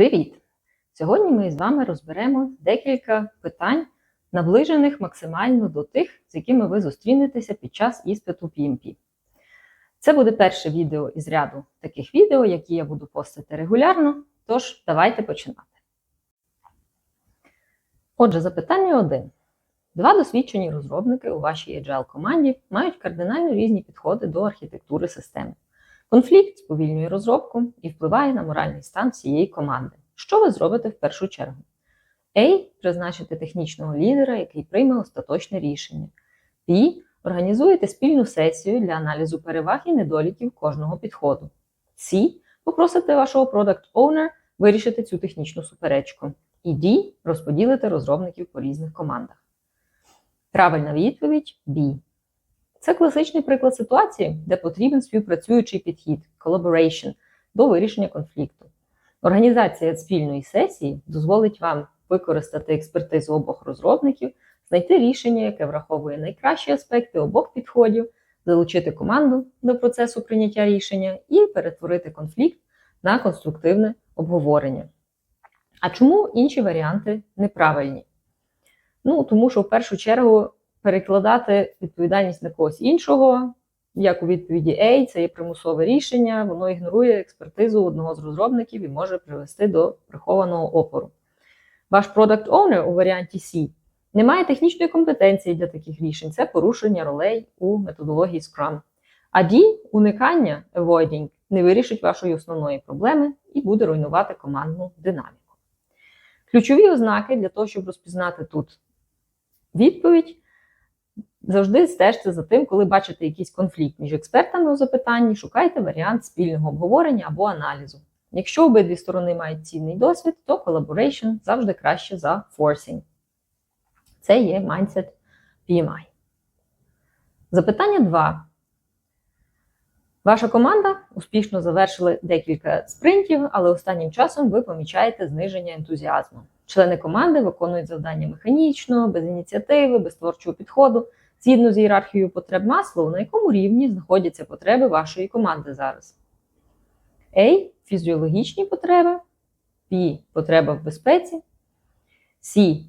Привіт! Сьогодні ми з вами розберемо декілька питань, наближених максимально до тих, з якими ви зустрінетеся під час іспиту PMP. Це буде перше відео із ряду таких відео, які я буду постити регулярно. Тож, давайте починати. Отже, запитання 1. Два досвідчені розробники у вашій agile команді мають кардинально різні підходи до архітектури системи. Конфлікт сповільнює розробку і впливає на моральний стан всієї команди. Що ви зробите в першу чергу? A. Призначити технічного лідера, який прийме остаточне рішення. B. Організуєте спільну сесію для аналізу переваг і недоліків кожного підходу. C. Попросите вашого Product Owner вирішити цю технічну суперечку. І D. Розподілите розробників по різних командах. Правильна відповідь B. Це класичний приклад ситуації, де потрібен співпрацюючий підхід collaboration, до вирішення конфлікту. Організація спільної сесії дозволить вам використати експертизу обох розробників, знайти рішення, яке враховує найкращі аспекти обох підходів, залучити команду до процесу прийняття рішення і перетворити конфлікт на конструктивне обговорення. А чому інші варіанти неправильні? Ну, тому що в першу чергу перекладати відповідальність на когось іншого, як у відповіді A, це є примусове рішення, воно ігнорує експертизу одного з розробників і може привести до прихованого опору. Ваш Product Owner у варіанті C не має технічної компетенції для таких рішень, це порушення ролей у методології Scrum. А D – уникання avoiding не вирішить вашої основної проблеми і буде руйнувати командну динаміку. Ключові ознаки для того, щоб розпізнати тут відповідь, завжди стежте за тим, коли бачите якийсь конфлікт між експертами у запитанні, шукайте варіант спільного обговорення або аналізу. Якщо обидві сторони мають цінний досвід, то collaboration завжди краще за forcing. Це є mindset PMI. Запитання 2. Ваша команда успішно завершила декілька спринтів, але останнім часом ви помічаєте зниження ентузіазму. Члени команди виконують завдання механічно, без ініціативи, без творчого підходу, згідно з ієрархією потреб Маслоу, на якому рівні знаходяться потреби вашої команди зараз. A. Фізіологічні потреби, B. Потреба в безпеці, C.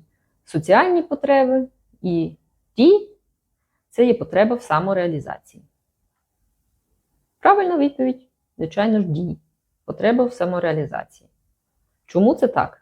Соціальні потреби і D. Це є потреба в самореалізації. Правильна відповідь, звичайно ж, D. Потреба в самореалізації. Чому це так?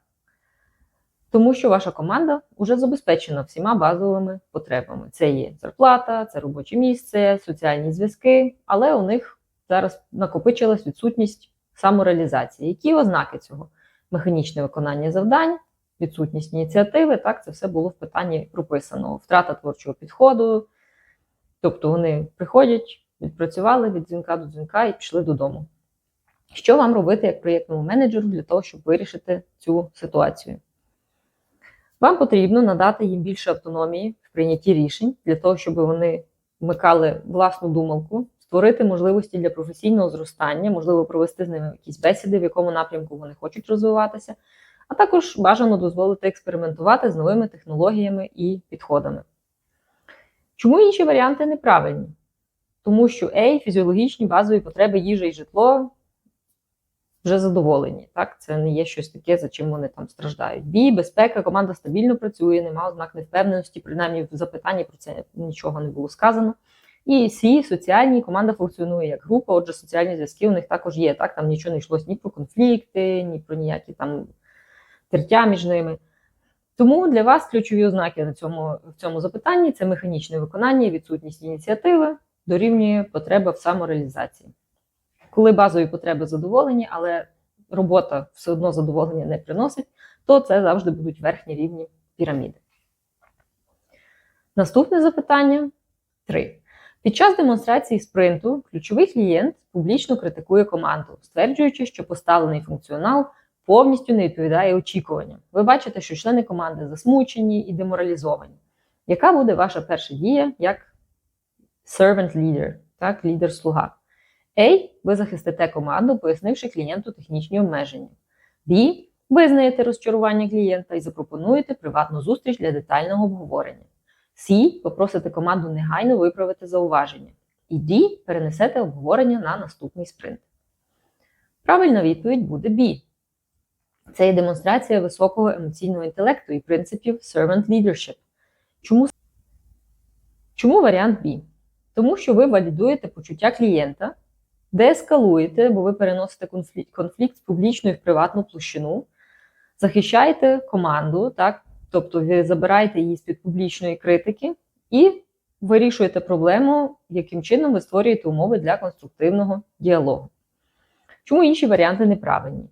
Тому що ваша команда вже забезпечена всіма базовими потребами. Це є зарплата, це робоче місце, соціальні зв'язки, але у них зараз накопичилась відсутність самореалізації. Які ознаки цього? Механічне виконання завдань, відсутність ініціативи, так, це все було в питанні прописано. Втрата творчого підходу. Тобто вони приходять, відпрацювали від дзвінка до дзвінка і пішли додому. Що вам робити як проєктному менеджеру для того, щоб вирішити цю ситуацію? Вам потрібно надати їм більше автономії в прийнятті рішень для того, щоб вони вмикали власну думалку, створити можливості для професійного зростання, можливо, провести з ними якісь бесіди, в якому напрямку вони хочуть розвиватися, а також бажано дозволити експериментувати з новими технологіями і підходами. Чому інші варіанти неправильні? Тому що A, фізіологічні базові потреби їжа і житло вже задоволені. Так, Це не є щось таке, за чим вони там страждають. Бій, безпека, команда стабільно працює, немає ознак невпевненості, принаймні в запитанні про це нічого не було сказано. І Сі, соціальні, команда функціонує як група, отже, соціальні зв'язки у них також є. Так, Там нічого не йшлось ні про конфлікти, ні про ніякі там тертя між ними. Тому для вас ключові ознаки на цьому, в цьому запитанні це механічне виконання, відсутність ініціативи, дорівнює потреба в самореалізації. Коли базові потреби задоволені, але робота все одно задоволення не приносить, то це завжди будуть верхні рівні піраміди. Наступне запитання 3. Під час демонстрації спринту ключовий клієнт публічно критикує команду, стверджуючи, що поставлений функціонал повністю не відповідає очікуванням. Ви бачите, що члени команди засмучені і деморалізовані. Яка буде ваша перша дія як servant leader, так, лідер-слуга? A. Ви захистите команду, пояснивши клієнту технічні обмеження. B. Визнаєте розчарування клієнта і запропонуєте приватну зустріч для детального обговорення. C. Попросите команду негайно виправити зауваження. І D. Перенесете обговорення на наступний спринт. Правильна відповідь буде B. Це є демонстрація високого емоційного інтелекту і принципів servant leadership. Чому, Чому варіант B? Тому що ви валідуєте почуття клієнта, деескалуєте, бо ви переносите конфлікт, конфлікт з публічної в приватну площину, захищаєте команду, так? тобто ви забираєте її з-під публічної критики і вирішуєте проблему, яким чином ви створюєте умови для конструктивного діалогу. Чому інші варіанти неправильні?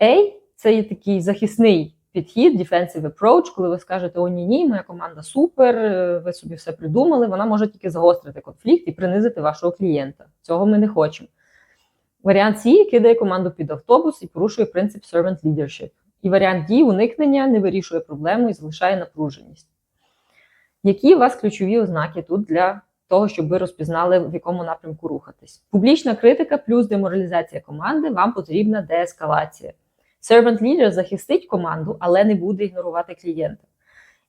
A це є такий захисний підхід, defensive approach, коли ви скажете, о, ні, ні, моя команда супер, е, ви собі все придумали, вона може тільки загострити конфлікт і принизити вашого клієнта. Цього ми не хочемо. Варіант C кидає команду під автобус і порушує принцип servant leadership. І варіант D уникнення не вирішує проблему і залишає напруженість. Які у вас ключові ознаки тут для того, щоб ви розпізнали, в якому напрямку рухатись? Публічна критика плюс деморалізація команди, вам потрібна деескалація. Servant leader захистить команду, але не буде ігнорувати клієнта.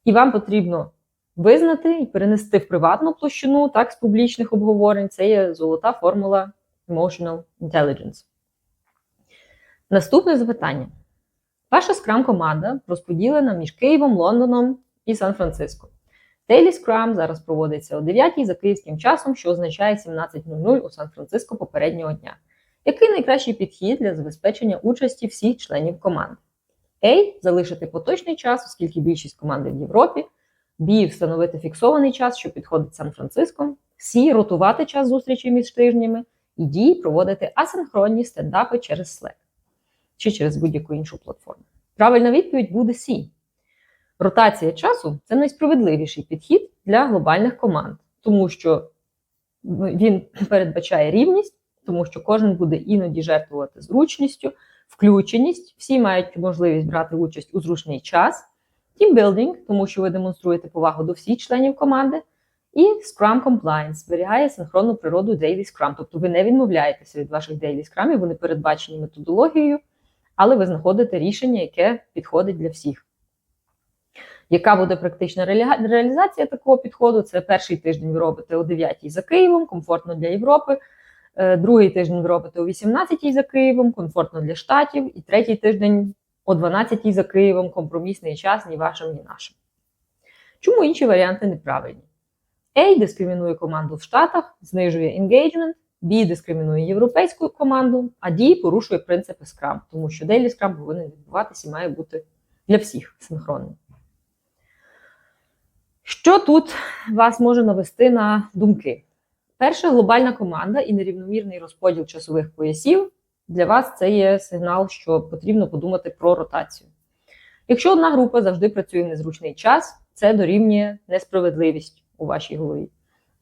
І вам потрібно визнати і перенести в приватну площину, так, з публічних обговорень. Це є золота формула Emotional Intelligence. Наступне запитання. Ваша скрам-команда розподілена між Києвом, Лондоном і Сан-Франциско. Daily Scrum зараз проводиться о 9 за київським часом, що означає 17.00 у Сан-Франциско попереднього дня. Який найкращий підхід для забезпечення участі всіх членів команди? A. Залишити поточний час, оскільки більшість команди в Європі. B. Встановити фіксований час, що підходить Сан-Франциско. C. Ротувати час зустрічі між тижнями. І D. Проводити асинхронні стендапи через Slack чи через будь-яку іншу платформу. Правильна відповідь буде C. Ротація часу це найсправедливіший підхід для глобальних команд, тому що він передбачає рівність тому що кожен буде іноді жертвувати зручністю, включеність, всі мають можливість брати участь у зручний час, тімбілдинг, тому що ви демонструєте повагу до всіх членів команди, і Scrum Compliance зберігає синхронну природу Daily Scrum, тобто ви не відмовляєтеся від ваших Daily Scrum, вони передбачені методологією, але ви знаходите рішення, яке підходить для всіх. Яка буде практична реалізація такого підходу? Це перший тиждень ви робите о 9 за Києвом, комфортно для Європи. Е, другий тиждень ви робите о 18-й за Києвом, комфортно для штатів, і третій тиждень о 12-й за Києвом, компромісний час ні вашим, ні нашим. Чому інші варіанти неправильні? A дискримінує команду в Штатах, знижує engagement, B дискримінує європейську команду, а D порушує принципи Scrum, тому що Daily Scrum повинен відбуватися і має бути для всіх синхронним. Що тут вас може навести на думки? Перша глобальна команда і нерівномірний розподіл часових поясів для вас це є сигнал, що потрібно подумати про ротацію. Якщо одна група завжди працює в незручний час, це дорівнює несправедливість у вашій голові.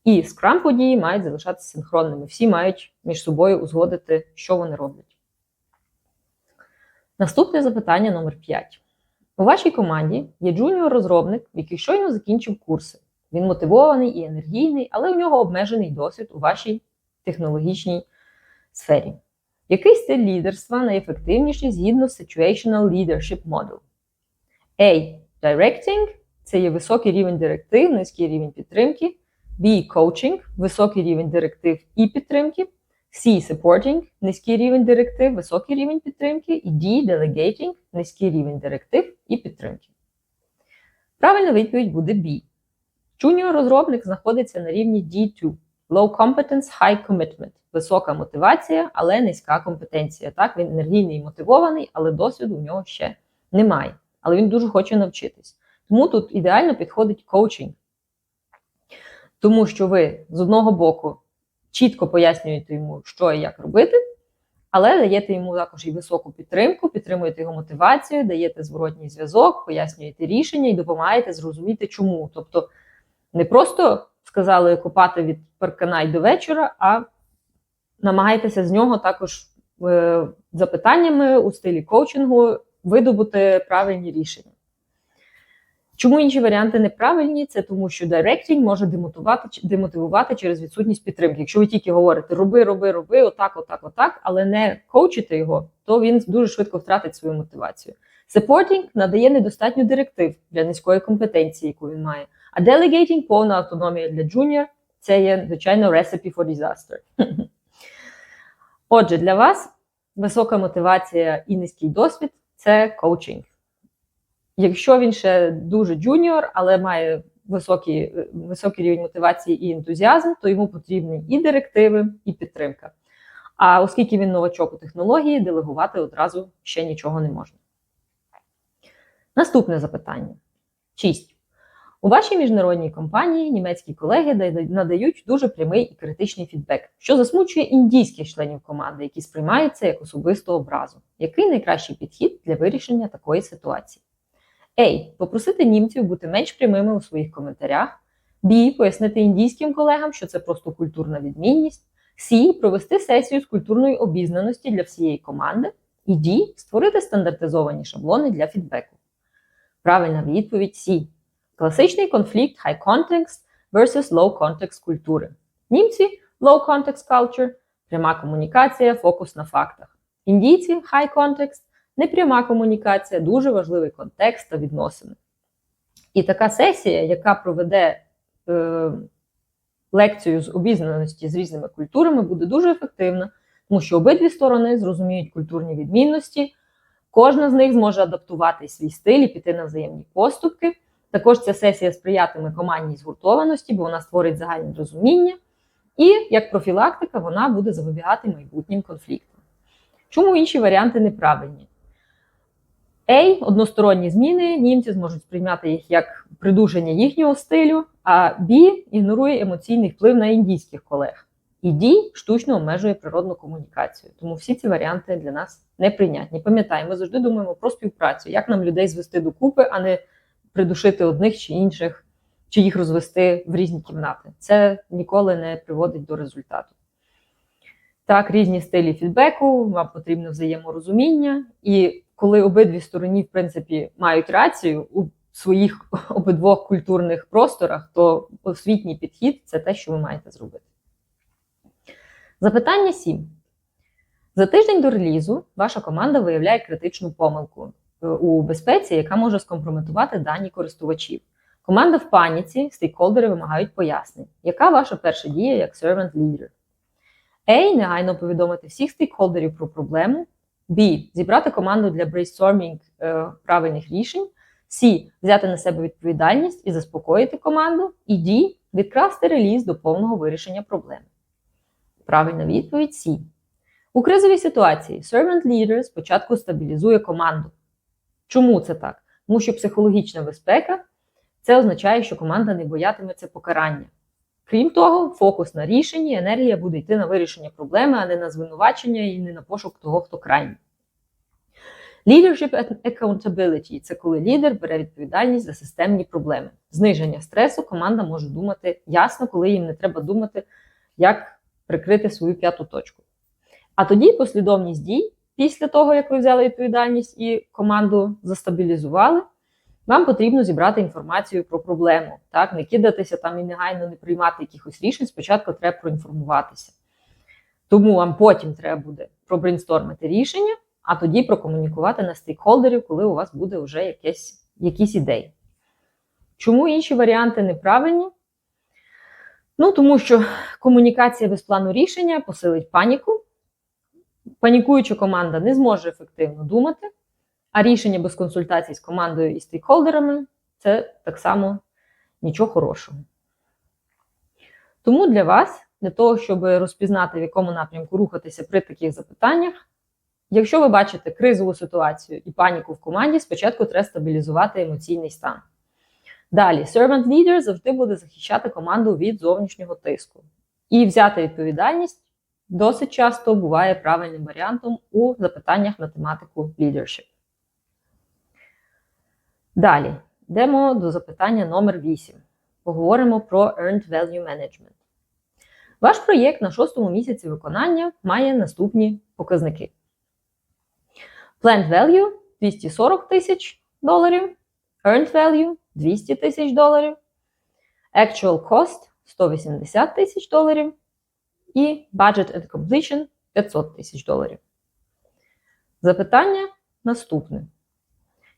І скрам події мають залишатися синхронними. Всі мають між собою узгодити, що вони роблять. Наступне запитання номер 5. У вашій команді є джуніор-розробник, який щойно закінчив курси. Він мотивований і енергійний, але у нього обмежений досвід у вашій технологічній сфері. Який стиль лідерства найефективніший згідно Situational Leadership Model? A. Directing це є високий рівень директив, низький рівень підтримки. B. Coaching високий рівень директив і підтримки. C. Supporting низький рівень директив, високий рівень підтримки. І D. Delegating низький рівень директив і підтримки. Правильна відповідь буде B. Junior-розробник знаходиться на рівні D2 Low Competence, High Commitment. Висока мотивація, але низька компетенція. Так, він енергійний і мотивований, але досвіду у нього ще немає. Але він дуже хоче навчитись. Тому тут ідеально підходить коучинг. Тому що ви з одного боку чітко пояснюєте йому, що і як робити, але даєте йому також і високу підтримку, підтримуєте його мотивацію, даєте зворотній зв'язок, пояснюєте рішення і допомагаєте зрозуміти, чому. Тобто не просто сказали копати від паркана до вечора, а намагайтеся з нього також е, запитаннями у стилі коучингу видобути правильні рішення. Чому інші варіанти неправильні? Це тому, що директінг може демотивувати демотивувати через відсутність підтримки. Якщо ви тільки говорите роби, роби, роби, отак, отак, отак, але не коучите його, то він дуже швидко втратить свою мотивацію. Supporting надає недостатньо директив для низької компетенції, яку він має. А delegating – повна автономія для джуніор це є, звичайно, recipe for disaster. Отже, для вас висока мотивація і низький досвід це коучинг. Якщо він ще дуже джуніор, але має високий, високий рівень мотивації і ентузіазм, то йому потрібні і директиви, і підтримка. А оскільки він новачок у технології, делегувати одразу ще нічого не можна. Наступне запитання. 6. У вашій міжнародній компанії німецькі колеги надають дуже прямий і критичний фідбек, що засмучує індійських членів команди, які сприймають це як особисту образу. Який найкращий підхід для вирішення такої ситуації? A. Попросити німців бути менш прямими у своїх коментарях. B. Пояснити індійським колегам, що це просто культурна відмінність. C. Провести сесію з культурної обізнаності для всієї команди. І D. Створити стандартизовані шаблони для фідбеку. Правильна відповідь C. Класичний конфлікт high context versus low context культури. Німці low context culture, пряма комунікація, фокус на фактах. Індійці high context, непряма комунікація, дуже важливий контекст та відносини. І така сесія, яка проведе е, лекцію з обізнаності з різними культурами, буде дуже ефективна, тому що обидві сторони зрозуміють культурні відмінності, кожна з них зможе адаптувати свій стиль і піти на взаємні поступки. Також ця сесія сприятиме командній згуртованості, бо вона створить загальне розуміння, і як профілактика вона буде запобігати майбутнім конфліктам. Чому інші варіанти неправильні? A – односторонні зміни, німці зможуть сприймати їх як придушення їхнього стилю, а B ігнорує емоційний вплив на індійських колег. І D штучно обмежує природну комунікацію. Тому всі ці варіанти для нас неприйнятні. Пам'ятаємо, ми завжди думаємо про співпрацю, як нам людей звести докупи, а не придушити одних чи інших, чи їх розвести в різні кімнати. Це ніколи не приводить до результату. Так, різні стилі фідбеку, вам потрібно взаєморозуміння, і коли обидві сторони, в принципі, мають рацію у своїх обидвох культурних просторах, то освітній підхід це те, що ви маєте зробити. Запитання 7. За тиждень до релізу ваша команда виявляє критичну помилку у безпеці, яка може скомпрометувати дані користувачів. Команда в паніці, стейкхолдери вимагають пояснень. Яка ваша перша дія як servant leader? A. Негайно повідомити всіх стейкхолдерів про проблему. B. Зібрати команду для брейнстормінг е, правильних рішень. C. Взяти на себе відповідальність і заспокоїти команду. І D. Відкрасти реліз до повного вирішення проблеми. Правильна відповідь C. У кризовій ситуації servant leader спочатку стабілізує команду. Чому це так? Тому що психологічна безпека це означає, що команда не боятиметься покарання. Крім того, фокус на рішенні, енергія буде йти на вирішення проблеми, а не на звинувачення і не на пошук того, хто крайній. Leadership accountability – це коли лідер бере відповідальність за системні проблеми. Зниження стресу команда може думати ясно, коли їм не треба думати, як прикрити свою п'яту точку. А тоді послідовність дій, після того, як ви взяли відповідальність і команду застабілізували, вам потрібно зібрати інформацію про проблему. Так, Не кидатися там і негайно не приймати якихось рішень, спочатку треба проінформуватися. Тому вам потім треба буде пробрейнстормити рішення, а тоді прокомунікувати на стейкхолдерів, коли у вас буде вже якесь, якісь ідеї. Чому інші варіанти неправильні? Ну, тому що комунікація без плану рішення посилить паніку. Панікуюча команда не зможе ефективно думати, а рішення без консультацій з командою і стейкхолдерами це так само нічого хорошого. Тому для вас, для того, щоб розпізнати, в якому напрямку рухатися при таких запитаннях, якщо ви бачите кризову ситуацію і паніку в команді, спочатку треба стабілізувати емоційний стан. Далі, servant leader завжди буде захищати команду від зовнішнього тиску. І взяти відповідальність досить часто буває правильним варіантом у запитаннях на тематику leadership. Далі йдемо до запитання номер 8. Поговоримо про Earned Value Management. Ваш проєкт на шостому місяці виконання має наступні показники. Planned Value 240 тисяч доларів, Earned Value 200 тисяч доларів, Actual Cost 180 тисяч доларів і Budget and Completion 500 тисяч доларів. Запитання наступне.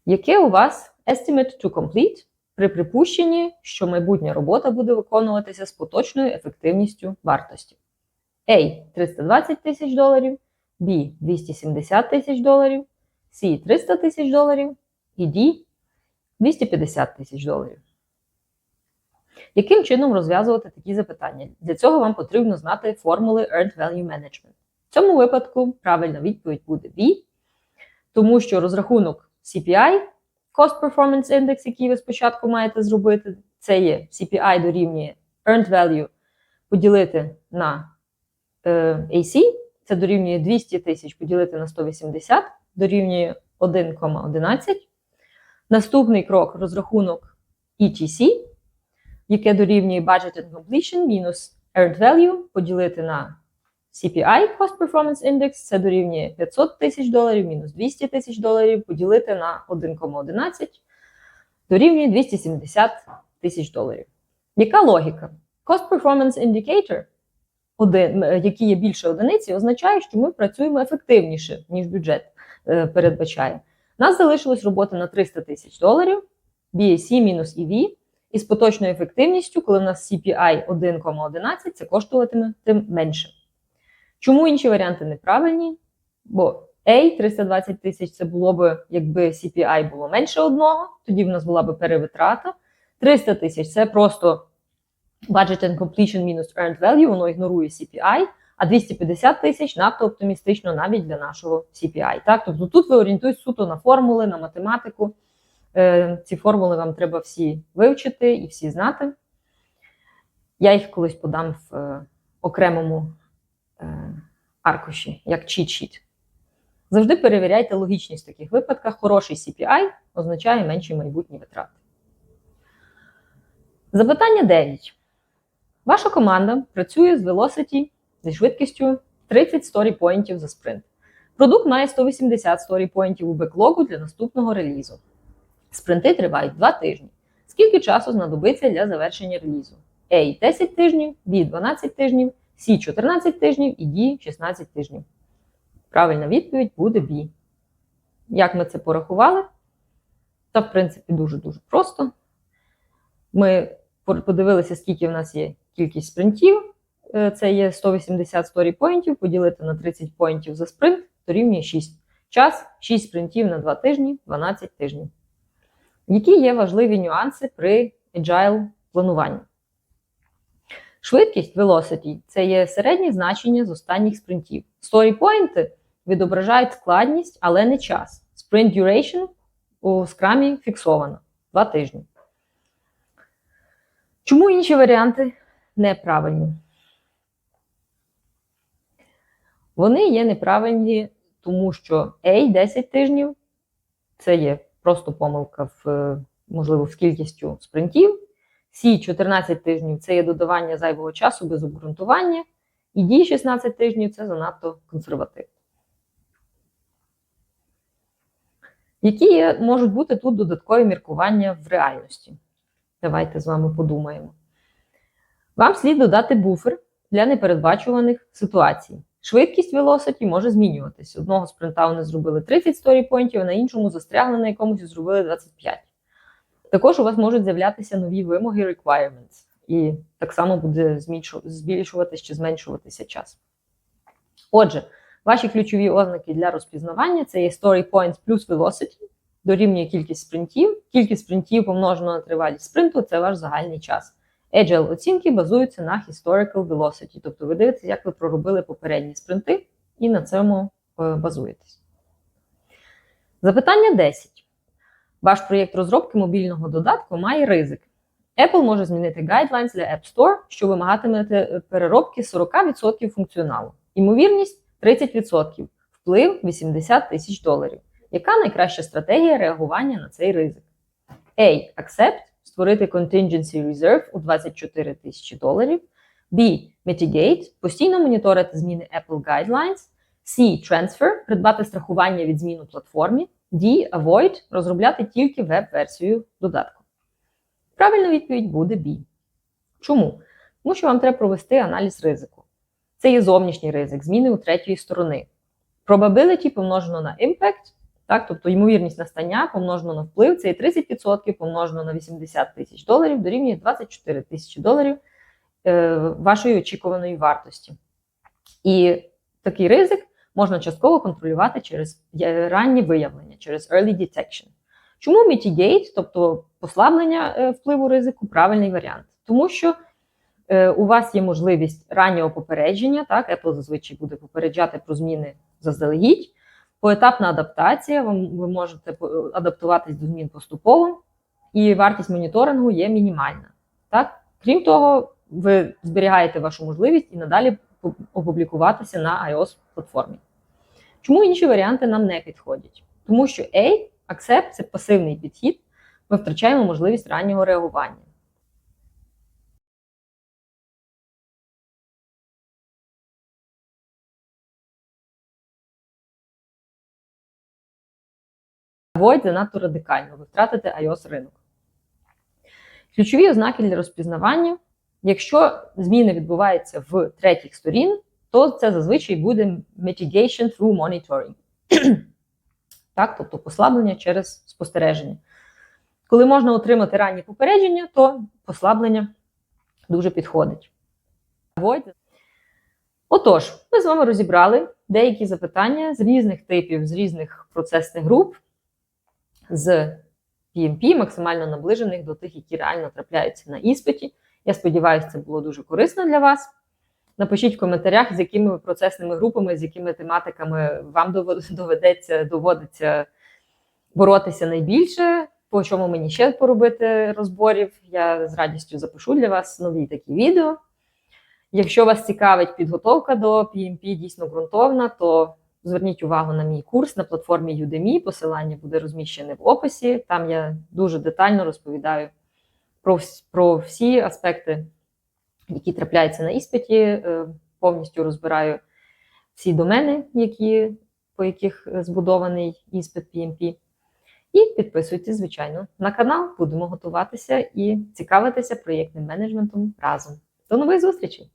Яке у вас Estimate to Complete при припущенні, що майбутня робота буде виконуватися з поточною ефективністю вартості? A 320 тисяч доларів, B 270 тисяч доларів, C 300 тисяч доларів і D 250 тисяч доларів. Яким чином розв'язувати такі запитання? Для цього вам потрібно знати формули Earned Value Management. В цьому випадку правильна відповідь буде B, тому що розрахунок CPI, Cost Performance Index, який ви спочатку маєте зробити, це є CPI дорівнює Earned Value поділити на е, AC, це дорівнює 200 тисяч поділити на 180, дорівнює 1,11. Наступний крок розрахунок ETC, яке дорівнює Budget and Completion мінус Earned Value поділити на CPI Cost Performance Index, це дорівнює 500 тисяч доларів мінус 200 тисяч доларів поділити на 1,11, дорівнює 270 тисяч доларів. Яка логіка? Cost Performance Indicator, один, е, який є більше одиниці, означає, що ми працюємо ефективніше, ніж бюджет е, передбачає. Нас залишилось роботи на 300 тисяч доларів, BAC мінус EV, і з поточною ефективністю, коли в нас CPI 1,11, це коштуватиме тим менше. Чому інші варіанти неправильні? Бо A 320 тисяч це було б, якби CPI було менше одного, тоді в нас була б перевитрата. 300 тисяч це просто budget and completion мінус earned value, воно ігнорує CPI, а 250 тисяч надто оптимістично навіть для нашого CPI. Так? Тобто тут ви орієнтуєтесь суто на формули, на математику. Е, Ці формули вам треба всі вивчити і всі знати. Я їх колись подам в е, окремому е, аркуші, як чіт-шіт. Завжди перевіряйте логічність в таких випадках. Хороший CPI означає менші майбутні витрати. Запитання 9. Ваша команда працює з Velocity зі швидкістю 30 сторі-поінтів за спринт. Продукт має 180 сторі-поінтів у беклогу для наступного релізу. Спринти тривають 2 тижні. Скільки часу знадобиться для завершення релізу? A 10 тижнів, B 12 тижнів, C 14 тижнів і D 16 тижнів. Правильна відповідь буде B. Як ми це порахували? Та, в принципі, дуже-дуже просто. Ми подивилися, скільки в нас є кількість спринтів. Е, Це є 180 сторі поінтів, поділити на 30 поінтів за спринт, дорівнює 6. Час 6 спринтів на 2 тижні, 12 тижнів. Які є важливі нюанси при agile плануванні? Швидкість velocity – це є середнє значення з останніх спринтів. Story-поінти відображають складність, але не час. Sprint duration у скрамі фіксовано 2 тижні. Чому інші варіанти неправильні? Вони є неправильні, тому що A 10 тижнів це є просто помилка в, можливо, з кількістю спринтів. C 14 тижнів це є додавання зайвого часу без обґрунтування. І D 16 тижнів це занадто консервативно. Які можуть бути тут додаткові міркування в реальності? Давайте з вами подумаємо. Вам слід додати буфер для непередбачуваних ситуацій. Швидкість velocity може змінюватись. Одного спринта вони зробили 30 story-поінтів, а на іншому застрягли на якомусь і зробили 25. Також у вас можуть з'являтися нові вимоги requirements, і так само буде збільшуватися чи зменшуватися час. Отже, ваші ключові ознаки для розпізнавання це є story points плюс velocity, дорівнює кількість спринтів. Кількість спринтів помножено на тривалість спринту це ваш загальний час. Agile оцінки базуються на historical velocity, тобто ви дивитеся, як ви проробили попередні спринти, і на цьому базуєтесь. Запитання 10. Ваш проєкт розробки мобільного додатку має ризик. Apple може змінити guidelines для App Store, що вимагатиме переробки 40% функціоналу. Імовірність 30%, вплив 80 тисяч доларів. Яка найкраща стратегія реагування на цей ризик? A. Accept створити contingency reserve у 24 тисячі доларів. B. Mitigate постійно моніторити зміни Apple Guidelines. C. Transfer придбати страхування від змін у платформі. D. Avoid розробляти тільки веб-версію додатку. Правильна відповідь буде B. Чому? Тому що вам треба провести аналіз ризику. Це є зовнішній ризик, зміни у третьої сторони. Probability помножено на impact, так, тобто ймовірність настання помножено на вплив, це є 30% помножено на 80 тисяч доларів, дорівнює 24 тисячі доларів е, вашої очікуваної вартості. І такий ризик можна частково контролювати через е, раннє виявлення, через early detection. Чому mitigate, тобто послаблення е, впливу ризику, правильний варіант? Тому що е, у вас є можливість раннього попередження, так, Apple зазвичай буде попереджати про зміни заздалегідь. Поетапна адаптація, ви, ви можете адаптуватись до змін поступово, і вартість моніторингу є мінімальна. Так? Крім того, ви зберігаєте вашу можливість і надалі опублікуватися на iOS платформі. Чому інші варіанти нам не підходять? Тому що A, Accept це пасивний підхід, ми втрачаємо можливість раннього реагування. Avoid занадто радикально, ви втратите iOS ринок. Ключові ознаки для розпізнавання. Якщо зміни відбуваються в третіх сторін, то це зазвичай буде mitigation through monitoring. так, тобто послаблення через спостереження. Коли можна отримати ранні попередження, то послаблення дуже підходить. Отож, ми з вами розібрали деякі запитання з різних типів, з різних процесних груп, з PMP, максимально наближених до тих, які реально трапляються на іспиті. Я сподіваюся, це було дуже корисно для вас. Напишіть в коментарях, з якими процесними групами, з якими тематиками вам доведеться доводиться боротися найбільше, по чому мені ще поробити розборів. Я з радістю запишу для вас нові такі відео. Якщо вас цікавить підготовка до PMP дійсно ґрунтовна, то зверніть увагу на мій курс на платформі Udemy. Посилання буде розміщене в описі. Там я дуже детально розповідаю про, про всі аспекти, які трапляються на іспиті. Е, Повністю розбираю всі домени, які, по яких збудований іспит PMP. І підписуйтесь, звичайно, на канал. Будемо готуватися і цікавитися проєктним менеджментом разом. До нових зустрічей!